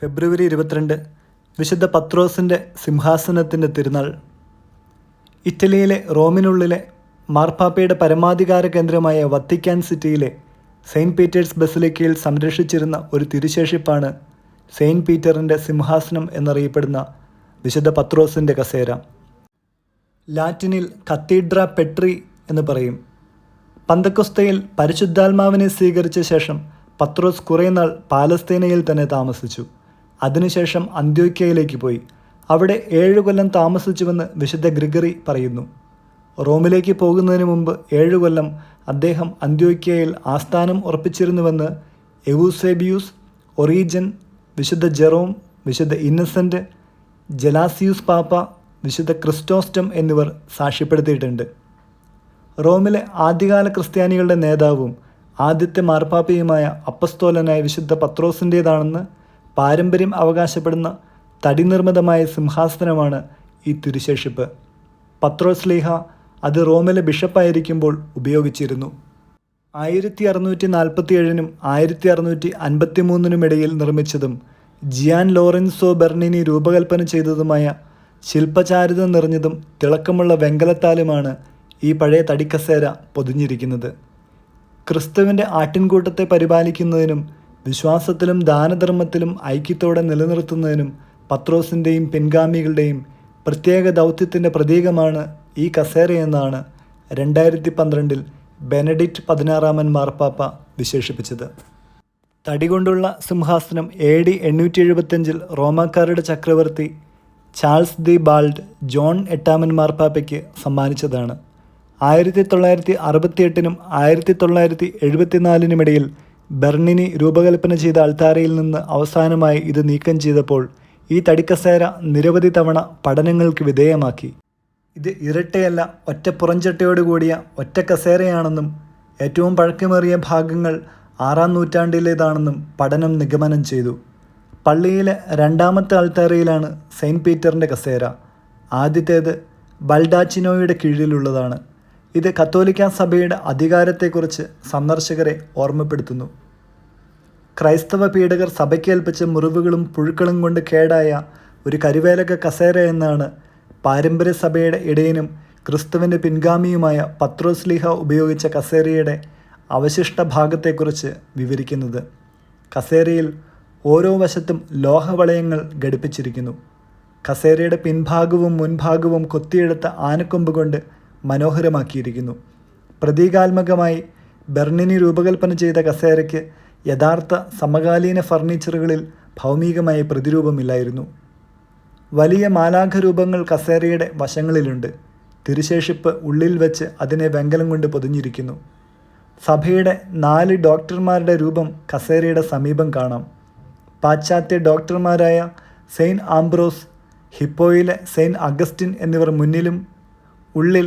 ഫെബ്രുവരി ഇരുപത്തിരണ്ട് വിശുദ്ധ പത്രോസിന്റെ സിംഹാസനത്തിന്റെ തിരുനാൾ. ഇറ്റലിയിലെ റോമിനുള്ളിലെ മാർപ്പാപ്പയുടെ പരമാധികാര കേന്ദ്രമായ വത്തിക്കാൻ സിറ്റിയിലെ സെയിന്റ് പീറ്റേഴ്സ് ബസിലിക്കയിൽ സംരക്ഷിച്ചിരുന്ന ഒരു തിരുശേഷിപ്പാണ് സെയിന്റ് പീറ്ററിന്റെ സിംഹാസനം എന്നറിയപ്പെടുന്ന വിശുദ്ധ പത്രോസിന്റെ കസേര. ലാറ്റിനിൽ കത്തീഡ്ര പെട്രി എന്ന് പറയും. പന്തക്കുസ്തയിൽ പരിശുദ്ധാത്മാവിനെ സ്വീകരിച്ച ശേഷം പത്രോസ് കുറേ നാൾ പാലസ്തീനയിൽ തന്നെ താമസിച്ചു. അതിനുശേഷം അന്ത്യോക്യയിലേക്ക് പോയി. അവിടെ ഏഴു കൊല്ലം താമസിച്ചുവെന്ന് വിശുദ്ധ ഗ്രിഗറി പറയുന്നു. റോമിലേക്ക് പോകുന്നതിന് മുമ്പ് ഏഴു കൊല്ലം അദ്ദേഹം അന്ത്യോക്യയിൽ ആസ്ഥാനം ഉറപ്പിച്ചിരുന്നുവെന്ന് എവൂസേബിയൂസ് ഒറീജൻ വിശുദ്ധ ജെറോം വിശുദ്ധ ഇന്നസെന്റ് ജലാസിയൂസ് പാപ്പ വിശുദ്ധ ക്രിസ്റ്റോസ്റ്റം എന്നിവർ സാക്ഷ്യപ്പെടുത്തിയിട്ടുണ്ട്. റോമിലെ ആദ്യകാല ക്രിസ്ത്യാനികളുടെ നേതാവും ആദ്യത്തെ മാർപ്പാപ്പയുമായ അപ്പസ്തോലനായ വിശുദ്ധ പത്രോസിന്റേതാണെന്ന് പാരമ്പര്യം അവകാശപ്പെടുന്ന തടി നിർമ്മിതമായ സിംഹാസനമാണ് ഈ തിരുശേഷിപ്പ്. പത്രോസ് ലീഹ അത് റോമിലെ ബിഷപ്പായിരിക്കുമ്പോൾ ഉപയോഗിച്ചിരുന്നു. ആയിരത്തി അറുന്നൂറ്റി നാൽപ്പത്തി ഏഴിനും ആയിരത്തി അറുന്നൂറ്റി അൻപത്തി മൂന്നിനും ഇടയിൽ നിർമ്മിച്ചതും ജിയാൻ ലോറൻസോ ബെർണിനി രൂപകൽപ്പന ചെയ്തതുമായ ശില്പചാരുത നിറഞ്ഞതും തിളക്കമുള്ള വെങ്കലത്താലുമാണ് ഈ പഴയ തടിക്കസേര പൊതിഞ്ഞിരിക്കുന്നത്. ക്രിസ്തുവിന്റെ ആട്ടിൻകൂട്ടത്തെ പരിപാലിക്കുന്നതിനും വിശ്വാസത്തിലും ദാനധർമ്മത്തിലും ഐക്യത്തോടെ നിലനിർത്തുന്നതിനും പത്രോസിന്റെയും പിൻഗാമികളുടെയും പ്രത്യേക ദൗത്യത്തിന്റെ പ്രതീകമാണ് ഈ കസേരയെന്നാണ് രണ്ടായിരത്തി പന്ത്രണ്ടിൽ ബെനഡിക്റ്റ് പതിനാറാമൻ മാർപ്പാപ്പ വിശേഷിപ്പിച്ചത്. തടി കൊണ്ടുള്ള സിംഹാസനം എ ഡി എണ്ണൂറ്റി എഴുപത്തഞ്ചിൽ റോമാക്കാരുടെ ചക്രവർത്തി ചാൾസ് ദി ബാൾഡ് ജോൺ എട്ടാമൻ മാർപ്പാപ്പയ്ക്ക് സമ്മാനിച്ചതാണ്. ആയിരത്തി തൊള്ളായിരത്തി അറുപത്തിയെട്ടിനും ആയിരത്തി തൊള്ളായിരത്തി എഴുപത്തിനാലിനുമിടയിൽ ബെർണിനി രൂപകൽപ്പന ചെയ്ത അൾത്താരയിൽ നിന്ന് അവസാനമായി ഇത് നീക്കം ചെയ്തപ്പോൾ ഈ തടിക്കസേര നിരവധി തവണ പഠനങ്ങൾക്ക് വിധേയമാക്കി. ഇത് ഇരട്ടയല്ല ഒറ്റ പുറഞ്ചട്ടയോടുകൂടിയ ഒറ്റ കസേരയാണെന്നും ഏറ്റവും പഴക്കമേറിയ ഭാഗങ്ങൾ ആറാം നൂറ്റാണ്ടിലേതാണെന്നും പഠനം നിഗമനം ചെയ്തു. പള്ളിയിലെ രണ്ടാമത്തെ അൾത്താരയിലാണ് സെയിന്റ് പീറ്ററിന്റെ കസേര. ആദ്യത്തേത് ബൽഡാച്ചിനോയുടെ കീഴിലുള്ളതാണ്. ഇത് കത്തോലിക്ക സഭയുടെ അധികാരത്തെക്കുറിച്ച് സന്ദർശകരെ ഓർമ്മപ്പെടുത്തുന്നു. ക്രൈസ്തവ പീഡകർ സഭയ്ക്കേൽപ്പിച്ച മുറിവുകളും പുഴുക്കളും കൊണ്ട് കേടായ ഒരു കരുവേലക കസേര എന്നാണ് പാരമ്പര്യ സഭയുടെ ഇടയനും ക്രിസ്തുവിന്റെ പിൻഗാമിയുമായ പത്രോസ്ലിഹ ഉപയോഗിച്ച കസേരയുടെ അവശിഷ്ട ഭാഗത്തെക്കുറിച്ച് വിവരിക്കുന്നത്. കസേരയിൽ ഓരോ വശത്തും ലോഹവളയങ്ങൾ ഘടിപ്പിച്ചിരിക്കുന്നു. കസേരയുടെ പിൻഭാഗവും മുൻഭാഗവും കൊത്തിയെടുത്ത ആനക്കൊമ്പ് കൊണ്ട് മനോഹരമാക്കിയിരിക്കുന്നു. പ്രതീകാത്മകമായി ബെർണിനി രൂപകൽപ്പന ചെയ്ത കസേരയ്ക്ക് യഥാർത്ഥ സമകാലീന ഫർണിച്ചറുകളിൽ ഭൗമികമായ പ്രതിരൂപമില്ലായിരുന്നു. വലിയ മാലാഖ രൂപങ്ങൾ കസേരയുടെ വശങ്ങളിലുണ്ട്. തിരുശേഷിപ്പ് ഉള്ളിൽ വെച്ച് അതിനെ വെങ്കലം കൊണ്ട് പൊതിഞ്ഞിരിക്കുന്നു. സഭയുടെ നാല് ഡോക്ടർമാരുടെ രൂപം കസേരയുടെ സമീപം കാണാം. പാശ്ചാത്യ ഡോക്ടർമാരായ സെയിന്റ് ആംബ്രോസ് ഹിപ്പോയിലെ സെയിന്റ് അഗസ്റ്റിൻ എന്നിവർ മുന്നിലും ഉള്ളിൽ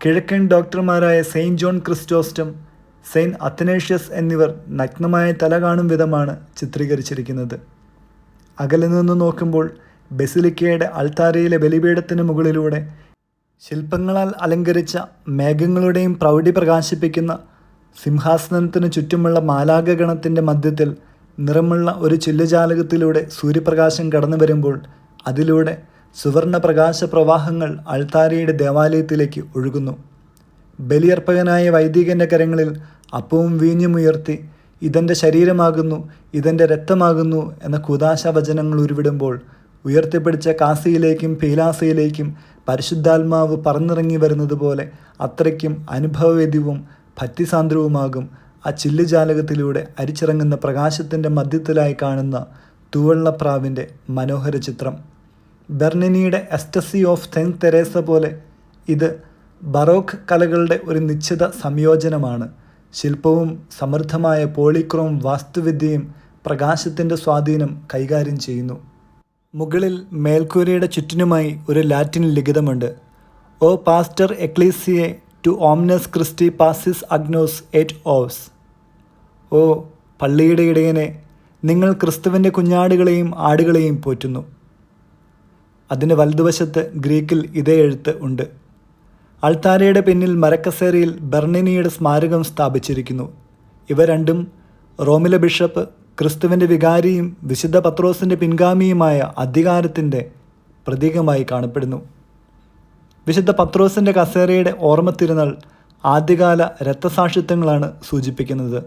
കിഴക്കൻ ഡോക്ടർമാരായ Saint John Chrysostom Saint Athanasius എന്നിവർ നഗ്നമായ തല കാണും വിധമാണ് ചിത്രീകരിച്ചിരിക്കുന്നത്. അകലെ നിന്ന് നോക്കുമ്പോൾ ബസിലിക്കയുടെ അൾത്താരയിലെ ബലിപീഠത്തിന് മുകളിലൂടെ ശില്പങ്ങളാൽ അലങ്കരിച്ച മേഘങ്ങളുടെയും പ്രൗഢി പ്രകാശിപ്പിക്കുന്ന സിംഹാസനത്തിന് ചുറ്റുമുള്ള മാലാകഗണത്തിന്റെ മധ്യത്തിൽ നിറമുള്ള ഒരു ചില്ലുചാലകത്തിലൂടെ സൂര്യപ്രകാശം കടന്നു വരുമ്പോൾ അതിലൂടെ സുവർണ പ്രകാശ പ്രവാഹങ്ങൾ അൾത്താരയുടെ ദേവാലയത്തിലേക്ക് ഒഴുകുന്നു. ബലിയർപ്പകനായ വൈദികന്റെ കരങ്ങളിൽ അപ്പവും വീഞ്ഞും ഉയർത്തി ഇതെന്റെ ശരീരമാകുന്നു ഇതെന്റെ രക്തമാകുന്നു എന്ന കുതാശ വചനങ്ങൾ ഉരുവിടുമ്പോൾ ഉയർത്തിപ്പിടിച്ച കാസിയിലേക്കും പീലാസയിലേക്കും പരിശുദ്ധാത്മാവ് പറന്നിറങ്ങി വരുന്നത് പോലെ അത്രയ്ക്കും അനുഭവവേദ്യവും ഭക്തിസാന്ദ്രവുമാകും ആ ചില്ലുജാലകത്തിലൂടെ അരിച്ചിറങ്ങുന്ന പ്രകാശത്തിന്റെ മധ്യത്തിലായി കാണുന്ന തൂവെള്ളപ്രാവിന്റെ മനോഹര ചിത്രം. ബെർണിനിയുടെ എസ്റ്റസി ഓഫ് സെന്റ് തെരേസ പോലെ ഇത് ബറോക്ക് കലകളുടെ ഒരു നിശ്ചിത സംയോജനമാണ്. ശില്പവും സമൃദ്ധമായ പോളിക്രോം വാസ്തുവിദ്യയും പ്രകാശത്തിന്റെ സ്വാധീനം കൈകാര്യം ചെയ്യുന്നു. മുകളിൽ മേൽക്കൂരയുടെ ചുറ്റിനുമായി ഒരു ലാറ്റിൻ ലിഖിതമുണ്ട്. ഓ പാസ്റ്റർ എക്ലീസിയെ ടു ഓംനസ് ക്രിസ്റ്റി പാസിസ് അഗ്നോസ് എറ്റ് ഓവ്സ്. ഓ പള്ളിയുടെ ഇടയനെ നിങ്ങൾ ക്രിസ്തുവിന്റെ കുഞ്ഞാടുകളെയും ആടുകളെയും പോറ്റുന്നു. അതിന് വലതുവശത്ത് ഗ്രീക്കിൽ ഇതേ എഴുത്ത് ഉണ്ട്. അൾത്താരയുടെ പിന്നിൽ മരക്കസേരയിൽ ബെർണിനിയുടെ സ്മാരകം സ്ഥാപിച്ചിരിക്കുന്നു. ഇവ രണ്ടും റോമിലെ ബിഷപ്പ് ക്രിസ്തുവിന്റെ വികാരിയും വിശുദ്ധ പത്രോസിന്റെ പിൻഗാമിയുമായ അധികാരത്തിന്റെ പ്രതീകമായി കാണപ്പെടുന്നു. വിശുദ്ധ പത്രോസിന്റെ കസേരയുടെ ഓർമ്മ തിരുനാൾ ആദ്യകാല രക്തസാക്ഷിത്വങ്ങളാണ് സൂചിപ്പിക്കുന്നത്.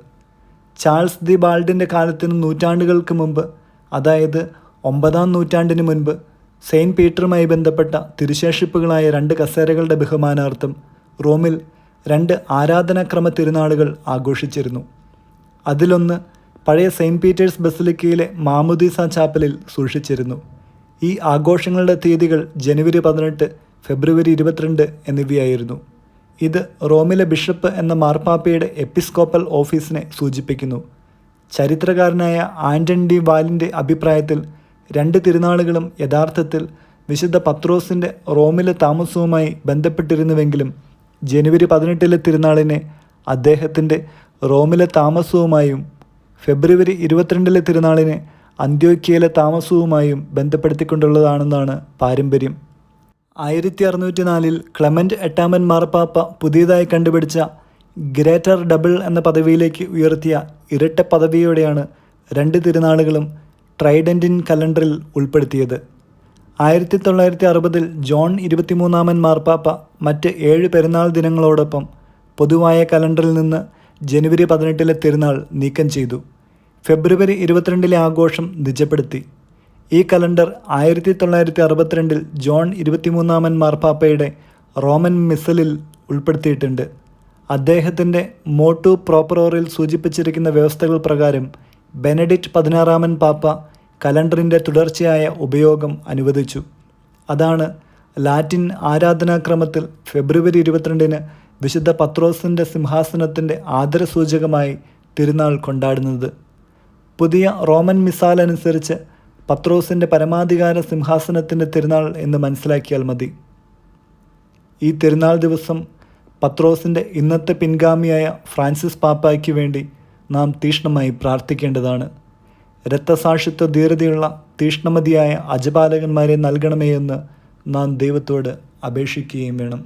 ചാൾസ് ദി ബാൾഡിന്റെ കാലത്തിനും നൂറ്റാണ്ടുകൾക്ക് മുമ്പ് അതായത് ഒമ്പതാം നൂറ്റാണ്ടിന് മുൻപ് സെയിന്റ് പീറ്ററുമായി ബന്ധപ്പെട്ട തിരുശേഷിപ്പുകളായ രണ്ട് കസേരകളുടെ ബഹുമാനാർത്ഥം റോമിൽ രണ്ട് ആരാധനാക്രമ തിരുനാളുകൾ ആഘോഷിച്ചിരുന്നു. അതിലൊന്ന് പഴയ സെയിന്റ് പീറ്റേഴ്സ് ബസിലിക്കയിലെ മാമുദീസ ചാപ്പലിൽ സൂക്ഷിച്ചിരുന്നു. ഈ ആഘോഷങ്ങളുടെ തീയതികൾ ജനുവരി പതിനെട്ട് ഫെബ്രുവരി ഇരുപത്തിരണ്ട് എന്നിവയായിരുന്നു. ഇത് റോമിലെ ബിഷപ്പ് എന്ന മാർപ്പാപ്പയുടെ എപ്പിസ്കോപ്പൽ ഓഫീസിനെ സൂചിപ്പിക്കുന്നു. ചരിത്രകാരനായ ആന്റൺ ഡി വാലിന്റെ അഭിപ്രായത്തിൽ രണ്ട് തിരുനാളുകളും യഥാർത്ഥത്തിൽ വിശുദ്ധ പത്രോസിന്റെ റോമിലെ താമസവുമായി ബന്ധപ്പെട്ടിരുന്നുവെങ്കിലും ജനുവരി പതിനെട്ടിലെ തിരുനാളിനെ അദ്ദേഹത്തിന്റെ റോമിലെ താമസവുമായും ഫെബ്രുവരി ഇരുപത്തിരണ്ടിലെ തിരുനാളിനെ അന്ത്യോക്യയിലെ താമസവുമായും ബന്ധപ്പെടുത്തിക്കൊണ്ടുള്ളതാണെന്നാണ് പാരമ്പര്യം. ആയിരത്തി അറുന്നൂറ്റി നാലിൽ ക്ലമന്റ് എട്ടാമൻ മാർപ്പാപ്പ പുതിയതായി കണ്ടുപിടിച്ച ഗ്രേറ്റർ ഡബിൾ എന്ന പദവിയിലേക്ക് ഉയർത്തിയ ഇരട്ട പദവിയോടെയാണ് രണ്ട് തിരുനാളുകളും ട്രൈഡന്റിൻ കലണ്ടറിൽ ഉൾപ്പെടുത്തിയത്. ആയിരത്തി തൊള്ളായിരത്തി അറുപതിൽ ജോൺ ഇരുപത്തിമൂന്നാമൻ മാർപ്പാപ്പ മറ്റ് ഏഴ് പെരുന്നാൾ ദിനങ്ങളോടൊപ്പം പൊതുവായ കലണ്ടറിൽ നിന്ന് ജനുവരി പതിനെട്ടിലെ തിരുനാൾ നീക്കം ചെയ്തു. ഫെബ്രുവരി ഇരുപത്തിരണ്ടിലെ ആഘോഷം നിജപ്പെടുത്തി. ഈ കലണ്ടർ ആയിരത്തി തൊള്ളായിരത്തി അറുപത്തിരണ്ടിൽ ജോൺ ഇരുപത്തിമൂന്നാമൻ മാർപ്പാപ്പയുടെ റോമൻ മിസലിൽ ഉൾപ്പെടുത്തിയിട്ടുണ്ട്. അദ്ദേഹത്തിന്റെ മോട്ടു പ്രോപ്പറോറിൽ സൂചിപ്പിച്ചിരിക്കുന്ന വ്യവസ്ഥകൾ പ്രകാരം ബെനഡിറ്റ് പതിനാറാമൻ പാപ്പ കലണ്ടറിന്റെ തുടർച്ചയായ ഉപയോഗം അനുവദിച്ചു. അതാണ് ലാറ്റിൻ ആരാധനാക്രമത്തിൽ ഫെബ്രുവരി ഇരുപത്തിരണ്ടിന് വിശുദ്ധ പത്രോസിന്റെ സിംഹാസനത്തിന്റെ ആദരസൂചകമായി തിരുനാൾ കൊണ്ടാടുന്നത്. പുതിയ റോമൻ മിസാൽ അനുസരിച്ച് പത്രോസിന്റെ പരമാധികാര സിംഹാസനത്തിന്റെ തിരുനാൾ എന്ന് മനസ്സിലാക്കിയാൽ മതി. ഈ തിരുനാൾ ദിവസം പത്രോസിന്റെ ഇന്നത്തെ പിൻഗാമിയായ ഫ്രാൻസിസ് പാപ്പായ്ക്ക് വേണ്ടി നാം തീഷ്ണമായി പ്രാർത്ഥിക്കേണ്ടതാണ്. രക്തസാക്ഷിത്വ ധീരതയുള്ള തീഷ്ണമതിയായ അജപാലകന്മാരെ നൽകണമേ എന്ന് നാം ദൈവത്തോട് അപേക്ഷിക്കുകയും വേണം.